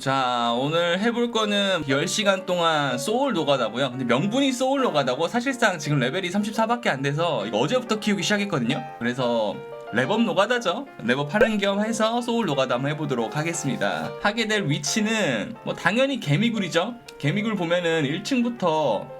자 오늘 해볼 거는 10시간 동안 소울 노가다고요 근데 명분이 소울 노가다고 사실상 지금 레벨이 34밖에 안 돼서 어제부터 키우기 시작했거든요 그래서 랩업 노가다죠 랩업 하는 겸 해서 소울 노가다 한번 해보도록 하겠습니다 하게 될 위치는 뭐 당연히 개미굴이죠 개미굴 보면은 1층부터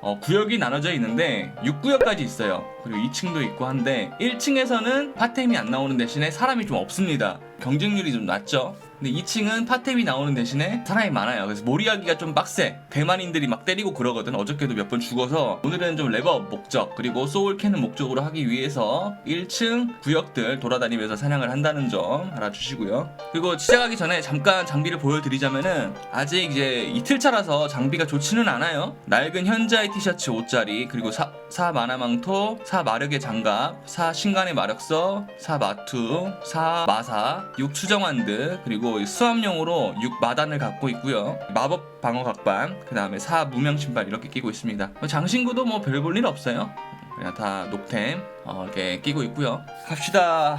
어, 구역이 나눠져 있는데 6구역까지 있어요. 그리고 2층도 있고 한데 1층에서는 파템이 안 나오는 대신에 사람이 좀 없습니다. 경쟁률이 좀 낮죠. 근데 2층은 파템이 나오는 대신에 사람이 많아요. 그래서 몰이하기가 좀 빡세. 대만인들이 막 때리고 그러거든. 어저께도 몇 번 죽어서 오늘은 좀 레버업 목적 그리고 소울 캐는 목적으로 하기 위해서 1층 구역들 돌아다니면서 사냥을 한다는 점 알아주시고요. 그리고 시작하기 전에 잠깐 장비를 보여드리자면은 아직 이제 이틀 차라서 장비가 좋지는 않아요. 낡은 현자의 티셔츠 5짜리 그리고 사, 사 마나망토, 사 마력의 장갑, 사 신간의 마력서, 사 마투, 사 마사, 6 추정환드 그리고 수압용으로 6 마단을 갖고 있고요. 마법 방어 각반, 그 다음에 사 무명 신발 이렇게 끼고 있습니다. 뭐 장신구도 뭐 별 볼 일 없어요. 그냥 다 녹템 어, 이렇게 끼고 있고요. 갑시다.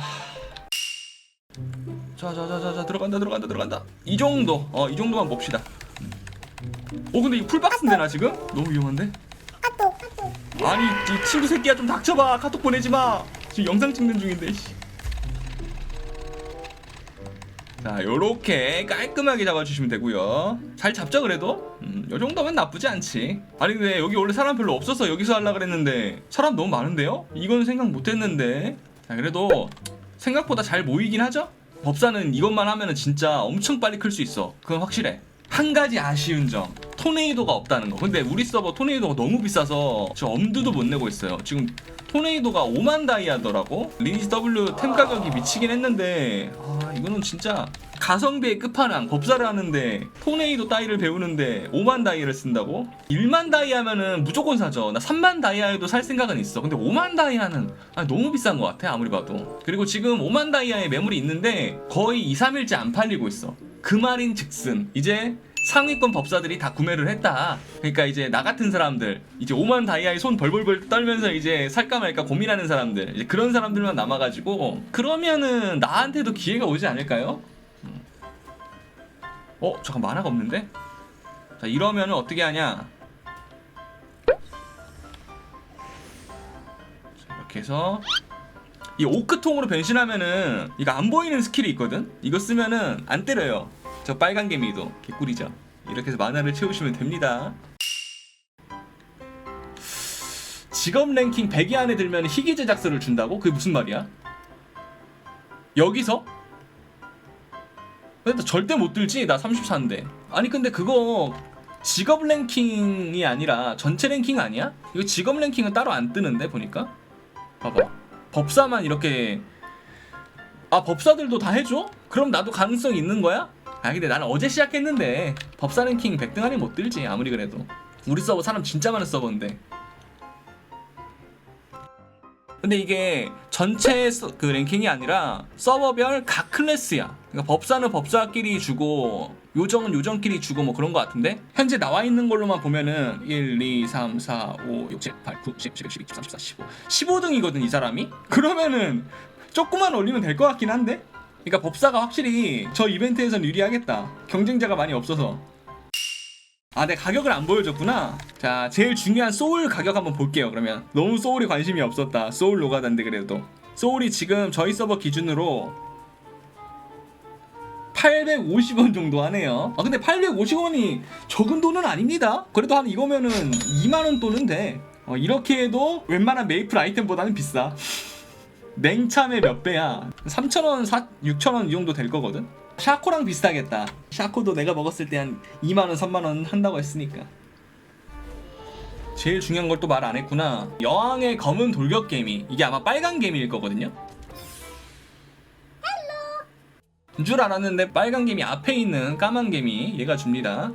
자자자자자 들어간다 들어간다 들어간다. 이 정도 어 이 정도만 봅시다. 오 근데 이 풀박스인데 나 지금 너무 위험한데? 아니 이 친구 새끼야 좀 닥쳐봐 카톡 보내지 마 지금 영상 찍는 중인데 씨. 자 요렇게 깔끔하게 잡아주시면 되고요 잘 잡죠 그래도? 음, 요 정도면 나쁘지 않지 아니 근데 여기 원래 사람 별로 없어서 여기서 하려 그랬는데 사람 너무 많은데요? 이건 생각 못했는데 자 그래도 생각보다 잘 모이긴 하죠? 법사는 이것만 하면은 진짜 엄청 빨리 클 수 있어 그건 확실해 한 가지 아쉬운 점 토네이도가 없다는 거. 근데 우리 서버 토네이도가 너무 비싸서 저 엄두도 못 내고 있어요. 지금 토네이도가 5만 다이아더라고? 리니지 W 템 가격이 미치긴 했는데 아 이거는 진짜 가성비의 끝판왕 법사를 하는데 토네이도 따위를 배우는데 5만 다이아를 쓴다고? 1만 다이아면은 무조건 사죠. 나 3만 다이아에도 살 생각은 있어. 근데 5만 다이아는 아, 너무 비싼 것 같아 아무리 봐도. 그리고 지금 5만 다이아의 매물이 있는데 거의 2, 3일째 안 팔리고 있어. 그 말인 즉슨. 이제 상위권 법사들이 다 구매를 했다. 그러니까 이제 나 같은 사람들, 이제 5만 다이아에 손 벌벌벌 떨면서 이제 살까 말까 고민하는 사람들, 이제 그런 사람들만 남아가지고 그러면은 나한테도 기회가 오지 않을까요? 음. 어 잠깐 만화가 없는데? 자 이러면은 어떻게 하냐? 자, 이렇게 해서 이 오크통으로 변신하면은 이거 안 보이는 스킬이 있거든? 이거 쓰면은 안 때려요. 저 빨간 개미도 개꿀이죠. 이렇게 해서 만화를 채우시면 됩니다. 직업 랭킹 100위 안에 들면 희귀 제작서를 준다고? 그게 무슨 말이야? 여기서? 근데 나 절대 못 들지? 나 34인데. 아니 근데 그거 직업 랭킹이 아니라 전체 랭킹 아니야? 이거 직업 랭킹은 따로 안 뜨는데 보니까? 봐봐. 법사만 이렇게 아 법사들도 다 해줘? 그럼 나도 가능성 있는 거야? 아 근데 나는 어제 시작했는데 법사 랭킹 100등 안에 못 들지 아무리 그래도. 우리 서버 사람 진짜 많은 서버인데. 근데 이게 전체 서- 그 랭킹이 아니라 서버별 각 클래스야. 그러니까 법사는 법사끼리 주고 요정은 요정끼리 주고 뭐 그런 거 같은데? 현재 나와 있는 걸로만 보면은 1, 2, 3, 4, 5, 6, 7, 8, 9, 10, 11, 12, 13, 14, 15 15등이거든 이 사람이? 그러면은 조금만 올리면 될 것 같긴 한데? 그러니까 법사가 확실히 저 이벤트에선 유리하겠다 경쟁자가 많이 없어서 아, 내 가격을 안 보여줬구나. 자, 제일 중요한 소울 가격 한번 볼게요. 그러면 너무 소울이 관심이 없었다. 소울 노가다인데 그래도 소울이 지금 저희 서버 기준으로 850원 정도 하네요. 아, 근데 850원이 적은 돈은 아닙니다. 그래도 한 이거면은 2만 원 돈은 돼. 어, 이렇게 해도 웬만한 메이플 아이템보다는 비싸. 냉참의 몇 배야? 3,000원, 6,000원 이 정도 될 거거든? 샤코랑 비슷하겠다. 샤코도 내가 먹었을 때 한 2만원, 3만원 한다고 했으니까. 제일 중요한 걸 또 말 안 했구나. 여왕의 검은 돌격 개미. 이게 아마 빨간 개미일 거거든요? 줄 알았는데 빨간 개미 앞에 있는 까만 개미 얘가 줍니다.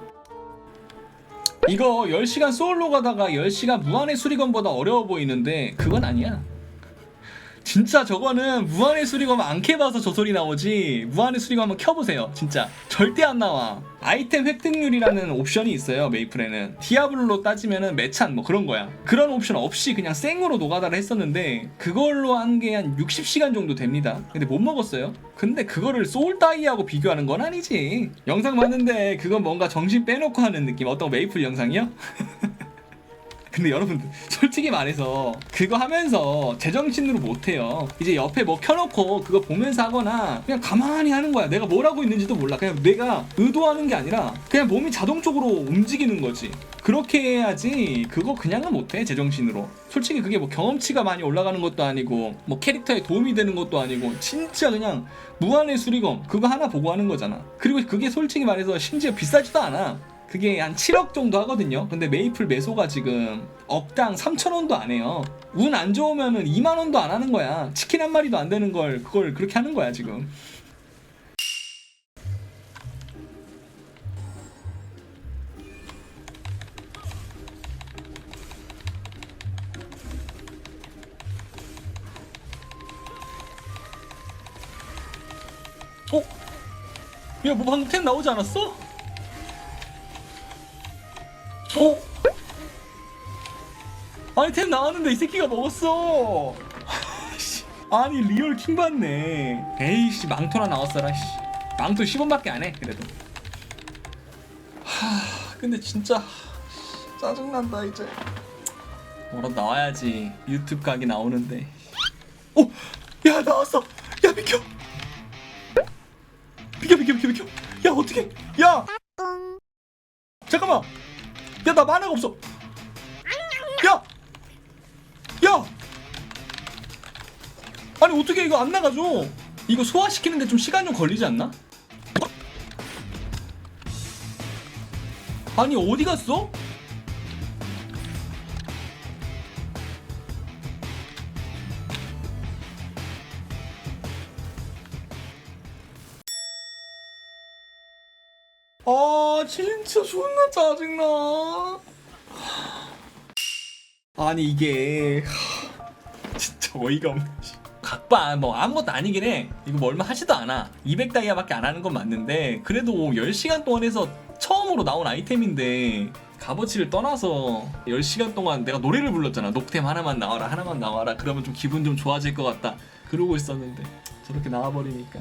이거 10시간 소울로 가다가 10시간 무한의 수리건보다 어려워 보이는데 그건 아니야. 진짜 저거는 무한의 수리검 안 캐봐서 저 소리 나오지. 무한의 수리검 한번 켜보세요 진짜. 절대 안 나와. 아이템 획득률이라는 옵션이 있어요 메이플에는. 디아블로 따지면은 매찬 뭐 그런 거야. 그런 옵션 없이 그냥 생으로 노가다를 했었는데 그걸로 한 게 한 60시간 정도 됩니다. 근데 못 먹었어요. 근데 그거를 소울 따이하고 비교하는 건 아니지. 영상 봤는데 그건 뭔가 정신 빼놓고 하는 느낌. 어떤 메이플 영상이요? 근데 여러분들 솔직히 말해서 그거 하면서 제정신으로 못해요. 이제 옆에 뭐 켜놓고 그거 보면서 하거나 그냥 가만히 하는 거야. 내가 뭘 하고 있는지도 몰라. 그냥 내가 의도하는 게 아니라 그냥 몸이 자동적으로 움직이는 거지. 그렇게 해야지 그거 그냥은 못해 제정신으로. 솔직히 그게 뭐 경험치가 많이 올라가는 것도 아니고 뭐 캐릭터에 도움이 되는 것도 아니고 진짜 그냥 무한의 수리검 그거 하나 보고 하는 거잖아. 그리고 그게 솔직히 말해서 심지어 비싸지도 않아 그게 한 7억 정도 하거든요. 근데 메이플 매소가 지금 억당 3천원도 안 해요. 운 안 좋으면은 2만원도 안 하는 거야. 치킨 한 마리도 안 되는 걸 그걸 그렇게 하는 거야 지금. 어? 야, 뭐 방금 템 나오지 않았어? 어? 아니 템 나왔는데 이 새끼가 먹었어. 씨, 아니 리얼 킹 받네. 에이씨 망토나 나왔어라. 씨. 망토 10원밖에 안 해. 그래도. 하 근데 진짜 짜증난다 이제. 뭐라 나와야지. 유튜브 각이 나오는데. 어? 야 나왔어. 야 비켜. 비켜 비켜 비켜 비켜. 야 어떻게? 야. 잠깐만. 야 나 만화가 없어. 아니 어떻게 이거 안 나가죠? 이거 소화시키는데 좀 시간 좀 걸리지 않나? 아니 어디 갔어? 아 진짜 존나 짜증나 아니 이게 하, 진짜 어이가 없네 씨. 각반 뭐 아무것도 아니긴 해. 이거 뭐 얼마 하지도 않아. 200다이아밖에 안 하는 건 맞는데 그래도 10시간 동안 해서 처음으로 나온 아이템인데 값어치를 떠나서 10시간 동안 내가 노래를 불렀잖아. 녹템 하나만 나와라 하나만 나와라. 그러면 좀 기분 좀 좋아질 것 같다. 그러고 있었는데 저렇게 나와버리니까.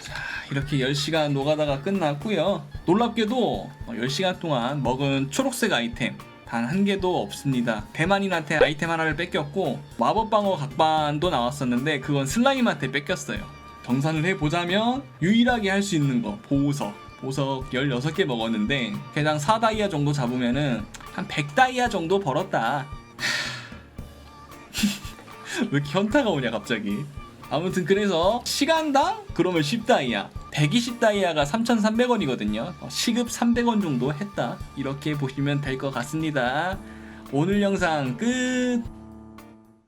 자 이렇게 10시간 노가다가 끝났고요. 놀랍게도 10시간 동안 먹은 초록색 아이템 단 한 개도 없습니다. 대만인한테 아이템 하나를 뺏겼고 마법방어 각반도 나왔었는데 그건 슬라임한테 뺏겼어요. 정산을 해보자면 유일하게 할 수 있는 거 보석 보석 16개 먹었는데 개당 4다이아 정도 잡으면은 한 100다이아 정도 벌었다. 왜 이렇게 현타가 오냐 갑자기 아무튼 그래서 시간당 그러면 10다이아 120다이아가 3,300원이거든요. 시급 300원 정도 했다. 이렇게 보시면 될 것 같습니다. 오늘 영상 끝.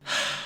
하...